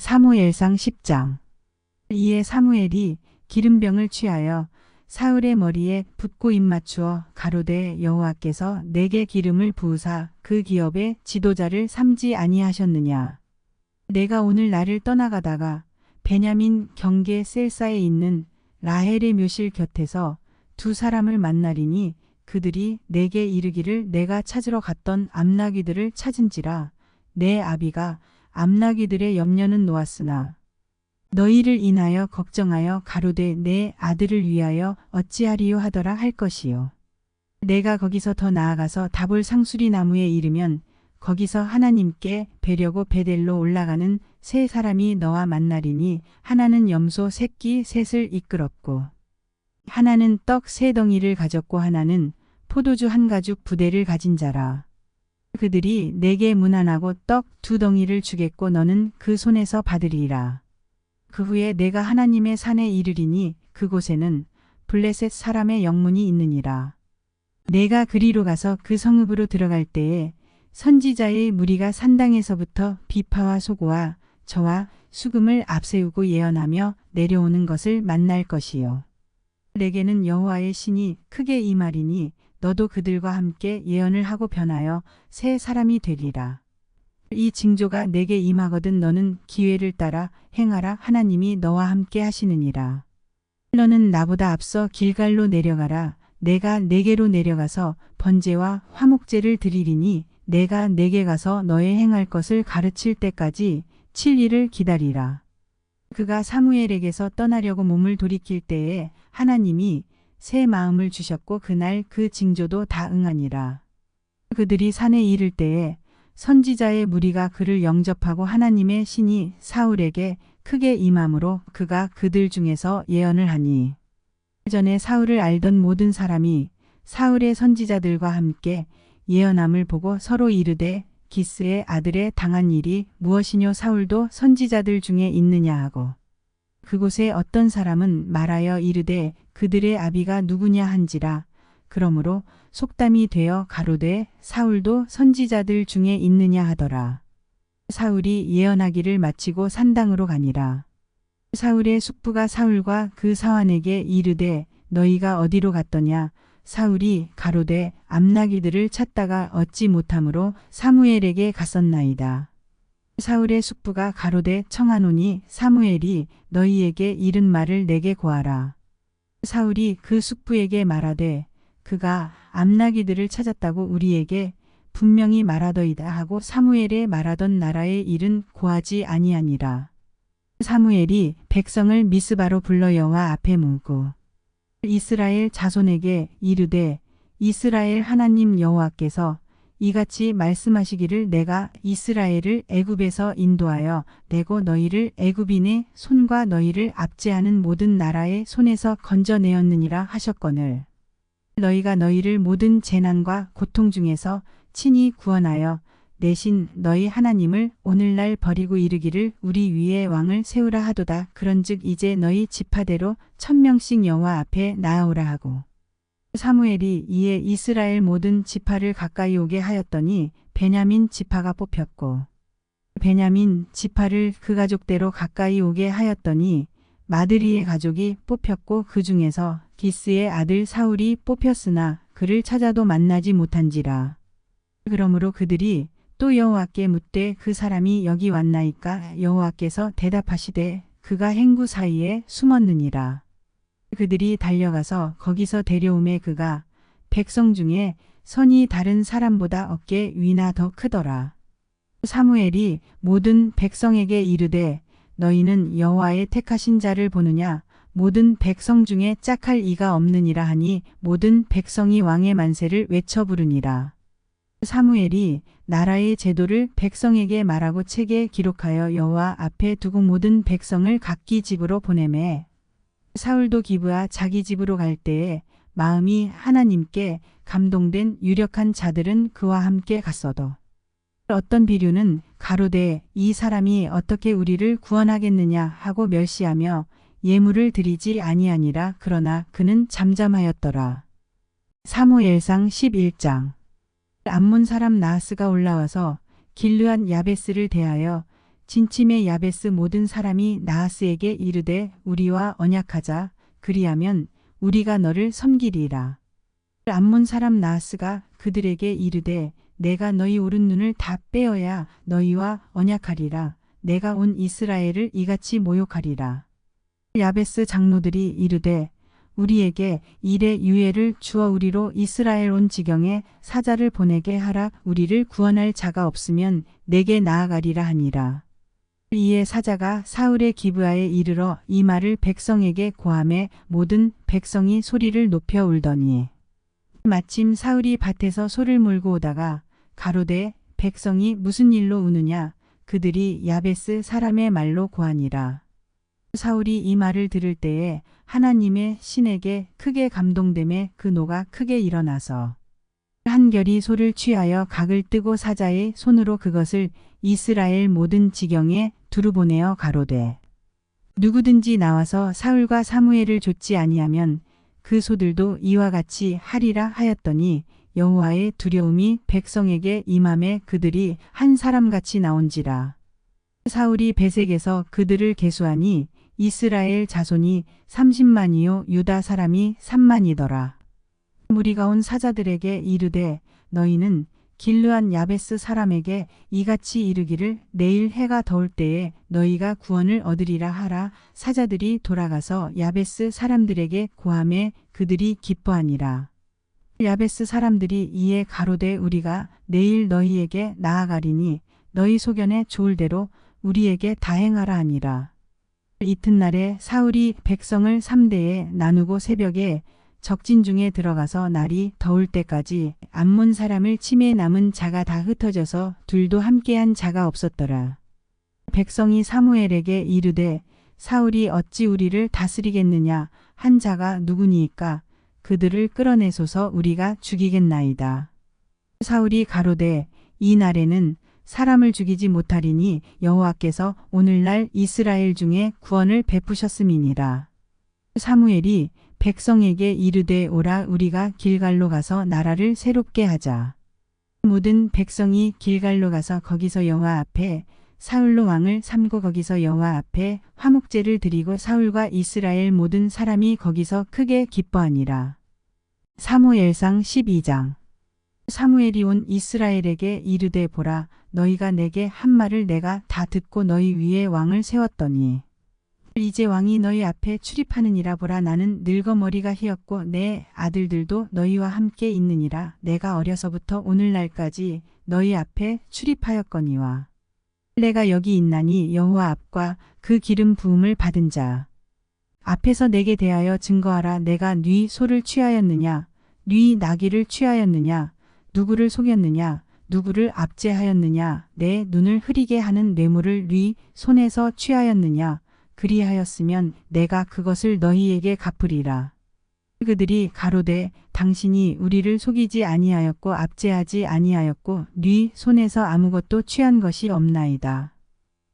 사무엘상 10장. 이에 사무엘이 기름병을 취하여 사울의 머리에 붓고 입맞추어 가로되 여호와께서 내게 기름을 부으사 그 기업의 지도자를 삼지 아니하셨느냐. 내가 오늘 나를 떠나가다가 베냐민 경계 셀사에 있는 라헬의 묘실 곁에서 두 사람을 만나리니 그들이 내게 이르기를 내가 찾으러 갔던 암나귀들을 찾은지라 내 아비가 암나귀들의 염려는 놓았으나 너희를 인하여 걱정하여 가로되 내 아들을 위하여 어찌하리요 하더라 할 것이요. 내가 거기서 더 나아가서 다볼 상수리 나무에 이르면 거기서 하나님께 뵈려고 베델로 올라가는 세 사람이 너와 만나리니 하나는 염소 새끼 셋을 이끌었고 하나는 떡 세 덩이를 가졌고 하나는 포도주 한 가죽 부대를 가진 자라. 그들이 내게 문안하고 떡 두 덩이를 주겠고 너는 그 손에서 받으리라. 그 후에 내가 하나님의 산에 이르리니 그곳에는 블레셋 사람의 영문이 있느니라. 내가 그리로 가서 그 성읍으로 들어갈 때에 선지자의 무리가 산당에서부터 비파와 소고와 저와 수금을 앞세우고 예언하며 내려오는 것을 만날 것이요. 내게는 여호와의 신이 크게 임하리니 너도 그들과 함께 예언을 하고 변하여 새 사람이 되리라. 이 징조가 내게 임하거든 너는 기회를 따라 행하라 하나님이 너와 함께 하시느니라. 너는 나보다 앞서 길갈로 내려가라. 내가 내게로 내려가서 번제와 화목제를 드리리니 내가 내게 가서 너의 행할 것을 가르칠 때까지 7일을 기다리라. 그가 사무엘에게서 떠나려고 몸을 돌이킬 때에 하나님이 새 마음을 주셨고 그날 그 징조도 다 응하니라. 그들이 산에 이를 때에 선지자의 무리가 그를 영접하고 하나님의 신이 사울에게 크게 임함으로 그가 그들 중에서 예언을 하니 전에 사울을 알던 모든 사람이 사울의 선지자들과 함께 예언함을 보고 서로 이르되 기스의 아들의 당한 일이 무엇이뇨 사울도 선지자들 중에 있느냐 하고 그곳에 어떤 사람은 말하여 이르되 그들의 아비가 누구냐 한지라 그러므로 속담이 되어 가로되 사울도 선지자들 중에 있느냐 하더라. 사울이 예언하기를 마치고 산당으로 가니라. 사울의 숙부가 사울과 그 사환에게 이르되 너희가 어디로 갔더냐 사울이 가로되 암나귀들을 찾다가 얻지 못함으로 사무엘에게 갔었나이다. 사울의 숙부가 가로되 청하노니 사무엘이 너희에게 이른 말을 내게 고하라. 사울이 그 숙부에게 말하되 그가 암나귀들을 찾았다고 우리에게 분명히 말하더이다 하고 사무엘에 말하던 나라의 일은 고하지 아니하니라. 사무엘이 백성을 미스바로 불러 여호와 앞에 묻고 이스라엘 자손에게 이르되 이스라엘 하나님 여호와께서 이같이 말씀하시기를 내가 이스라엘을 애굽에서 인도하여 내고 너희를 애굽인의 손과 너희를 압제하는 모든 나라의 손에서 건져내었느니라 하셨거늘 너희가 너희를 모든 재난과 고통 중에서 친히 구원하여 내신 너희 하나님을 오늘날 버리고 이르기를 우리 위에 왕을 세우라 하도다. 그런즉 이제 너희 지파대로 천명씩 여호와 앞에 나아오라 하고 사무엘이 이에 이스라엘 모든 지파를 가까이 오게 하였더니 베냐민 지파가 뽑혔고 베냐민 지파를 그 가족대로 가까이 오게 하였더니 마드리의 가족이 뽑혔고 그 중에서 기스의 아들 사울이 뽑혔으나 그를 찾아도 만나지 못한지라. 그러므로 그들이 또 여호와께 묻되 그 사람이 여기 왔나이까 여호와께서 대답하시되 그가 행구 사이에 숨었느니라. 그들이 달려가서 거기서 데려오매 그가 백성 중에 선이 다른 사람보다 어깨 위나 더 크더라. 사무엘이 모든 백성에게 이르되 너희는 여호와의 택하신 자를 보느냐 모든 백성 중에 짝할 이가 없느니라 하니 모든 백성이 왕의 만세를 외쳐 부르니라. 사무엘이 나라의 제도를 백성에게 말하고 책에 기록하여 여호와 앞에 두고 모든 백성을 각기 집으로 보내매 사울도 기브아 자기 집으로 갈 때에 마음이 하나님께 감동된 유력한 자들은 그와 함께 갔어도 어떤 비류는 가로되 이 사람이 어떻게 우리를 구원하겠느냐 하고 멸시하며 예물을 드리지 아니하니라 그러나 그는 잠잠하였더라. 사무엘상 11장 암몬 사람 나하스가 올라와서 길르한 야베스를 대하여 진침의 야베스 모든 사람이 나하스에게 이르되 우리와 언약하자 그리하면 우리가 너를 섬기리라. 암몬 사람 나하스가 그들에게 이르되 내가 너희 오른 눈을 다 빼어야 너희와 언약하리라. 내가 온 이스라엘을 이같이 모욕하리라. 야베스 장로들이 이르되 우리에게 일의 유예를 주어 우리로 이스라엘 온 지경에 사자를 보내게 하라 우리를 구원할 자가 없으면 내게 나아가리라 하니라. 이에 사자가 사울의 기브아에 이르러 이 말을 백성에게 고함해 모든 백성이 소리를 높여 울더니 마침 사울이 밭에서 소를 몰고 오다가 가로되 백성이 무슨 일로 우느냐 그들이 야베스 사람의 말로 고하니라. 사울이 이 말을 들을 때에 하나님의 신에게 크게 감동됨에 그 노가 크게 일어나서 한결이 소를 취하여 각을 뜨고 사자의 손으로 그것을 이스라엘 모든 지경에 두루 보내어 가로되 누구든지 나와서 사울과 사무엘을 좇지 아니하면 그 소들도 이와 같이 하리라 하였더니 여호와의 두려움이 백성에게 임함에 그들이 한 사람같이 나온지라. 사울이 베색에서 그들을 계수하니 이스라엘 자손이 30만이요 유다 사람이 3만이더라. 무리가 온 사자들에게 이르되 너희는 길르한 야베스 사람에게 이같이 이르기를 내일 해가 더울 때에 너희가 구원을 얻으리라 하라 사자들이 돌아가서 야베스 사람들에게 고함해 그들이 기뻐하니라. 야베스 사람들이 이에 가로되 우리가 내일 너희에게 나아가리니 너희 소견에 좋을 대로 우리에게 다행하라 하니라. 이튿날에 사울이 백성을 3대에 나누고 새벽에 적진 중에 들어가서 날이 더울 때까지 암몬 사람을 침에 남은 자가 다 흩어져서 둘도 함께한 자가 없었더라. 백성이 사무엘에게 이르되 사울이 어찌 우리를 다스리겠느냐 한 자가 누구니이까 그들을 끌어내소서 우리가 죽이겠나이다. 사울이 가로되 이 날에는 사람을 죽이지 못하리니 여호와께서 오늘날 이스라엘 중에 구원을 베푸셨음이니라. 사무엘이 백성에게 이르되 오라 우리가 길갈로 가서 나라를 새롭게 하자. 모든 백성이 길갈로 가서 거기서 여호와 앞에 사울로 왕을 삼고 거기서 여호와 앞에 화목제를 드리고 사울과 이스라엘 모든 사람이 거기서 크게 기뻐하니라. 사무엘상 12장 사무엘이 온 이스라엘에게 이르되 보라 너희가 내게 한 말을 내가 다 듣고 너희 위에 왕을 세웠더니 이제 왕이 너희 앞에 출입하느니라 보라. 나는 늙어 머리가 휘었고 내 아들들도 너희와 함께 있느니라. 내가 어려서부터 오늘날까지 너희 앞에 출입하였거니와. 내가 여기 있나니 여호와 앞과 그 기름 부음을 받은 자. 앞에서 내게 대하여 증거하라. 내가 네 소를 취하였느냐? 네 나귀를 취하였느냐? 누구를 속였느냐? 누구를 압제하였느냐? 내 눈을 흐리게 하는 뇌물을 네 손에서 취하였느냐 그리하였으면 내가 그것을 너희에게 갚으리라. 그들이 가로되 당신이 우리를 속이지 아니하였고 압제하지 아니하였고 네 손에서 아무것도 취한 것이 없나이다.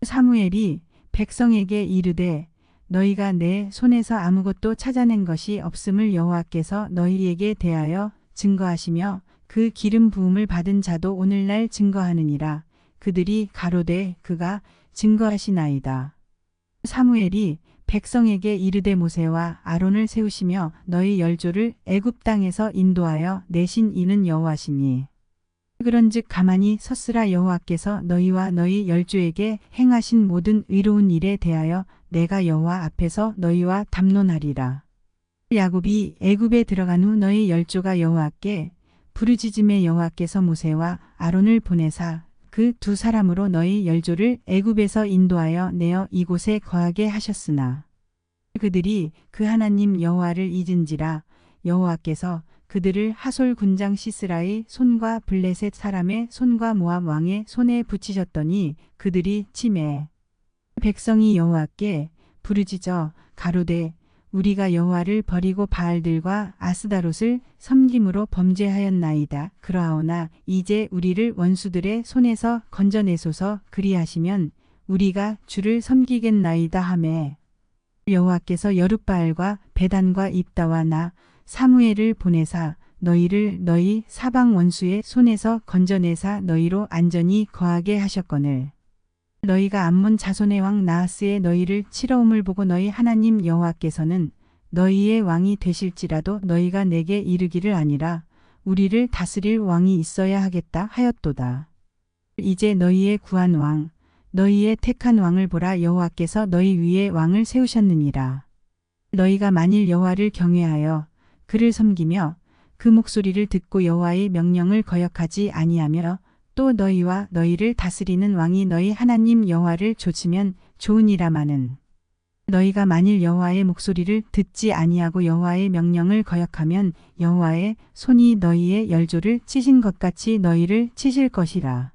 사무엘이 백성에게 이르되 너희가 내 손에서 아무것도 찾아낸 것이 없음을 여호와께서 너희에게 대하여 증거하시며 그 기름 부음을 받은 자도 오늘날 증거하느니라. 그들이 가로되 그가 증거하시나이다. 사무엘이 백성에게 이르되 모세와 아론을 세우시며 너희 열조를 애굽 땅에서 인도하여 내신 이는 여호와시니 그런즉 가만히 섰으라 여호와께서 너희와 너희 열조에게 행하신 모든 의로운 일에 대하여 내가 여호와 앞에서 너희와 담론하리라. 야곱이 애굽에 들어간 후 너희 열조가 여호와께 부르짖음에 여호와께서 모세와 아론을 보내사 그 두 사람으로 너희 열조를 애굽에서 인도하여 내어 이곳에 거하게 하셨으나 그들이 그 하나님 여호와를 잊은지라 여호와께서 그들을 하솔 군장 시스라의 손과 블레셋 사람의 손과 모압 왕의 손에 붙이셨더니 그들이 침해. 백성이 여호와께 부르짖어 가로되 우리가 여호와를 버리고 바알들과 아스다롯을 섬김으로 범죄하였나이다. 그러하오나 이제 우리를 원수들의 손에서 건져내소서 그리하시면 우리가 주를 섬기겠나이다 하매 여호와께서 여룻바알과 베단과 입다와 나 사무엘을 보내사 너희를 너희 사방 원수의 손에서 건져내사 너희로 안전히 거하게 하셨거늘 너희가 암몬 자손의 왕 나하스의 너희를 치러옴을 보고 너희 하나님 여호와께서는 너희의 왕이 되실지라도 너희가 내게 이르기를 아니라 우리를 다스릴 왕이 있어야 하겠다 하였도다. 이제 너희의 구한 왕 너희의 택한 왕을 보라 여호와께서 너희 위에 왕을 세우셨느니라. 너희가 만일 여호와를 경외하여 그를 섬기며 그 목소리를 듣고 여호와의 명령을 거역하지 아니하며 또 너희와 너희를 다스리는 왕이 너희 하나님 여호와를 조치면 좋으니라마는 너희가 만일 여호와의 목소리를 듣지 아니하고 여호와의 명령을 거역하면 여호와의 손이 너희의 열조를 치신 것 같이 너희를 치실 것이라.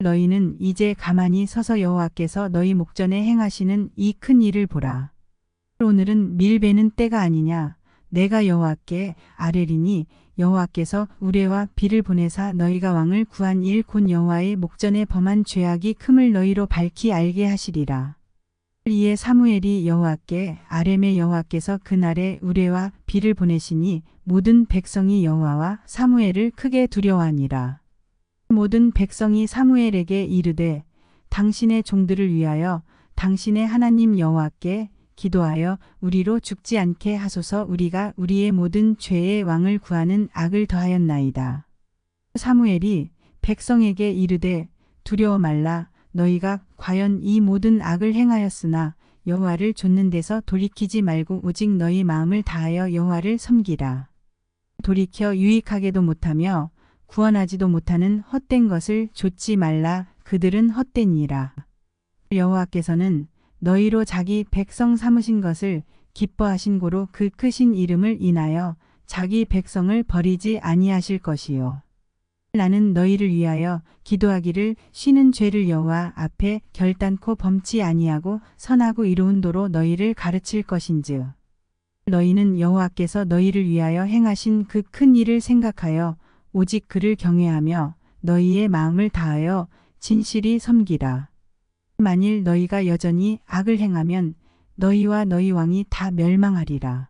너희는 이제 가만히 서서 여호와께서 너희 목전에 행하시는 이 큰 일을 보라. 오늘은 밀베는 때가 아니냐. 내가 여호와께 아뢰리니 여호와께서 우레와 비를 보내사 너희가 왕을 구한 일 곧 여호와의 목전에 범한 죄악이 큼을 너희로 밝히 알게 하시리라. 이에 사무엘이 여호와께 아렘의 여호와께서 그날에 우레와 비를 보내시니 모든 백성이 여호와와 사무엘을 크게 두려워하니라. 모든 백성이 사무엘에게 이르되 당신의 종들을 위하여 당신의 하나님 여호와께 기도하여 우리로 죽지 않게 하소서 우리가 우리의 모든 죄의 왕을 구하는 악을 더하였나이다. 사무엘이 백성에게 이르되 두려워 말라 너희가 과연 이 모든 악을 행하였으나 여호와를 좇는 데서 돌이키지 말고 오직 너희 마음을 다하여 여호와를 섬기라. 돌이켜 유익하게도 못하며 구원하지도 못하는 헛된 것을 좇지 말라 그들은 헛되니라. 여호와께서는 너희로 자기 백성 삼으신 것을 기뻐하신 고로 그 크신 이름을 인하여 자기 백성을 버리지 아니하실 것이요. 나는 너희를 위하여 기도하기를 쉬는 죄를 여호와 앞에 결단코 범치 아니하고 선하고 이로운 도로 너희를 가르칠 것인즉 너희는 여호와께서 너희를 위하여 행하신 그 큰 일을 생각하여 오직 그를 경외하며 너희의 마음을 다하여 진실이 섬기라. 만일 너희가 여전히 악을 행하면 너희와 너희 왕이 다 멸망하리라.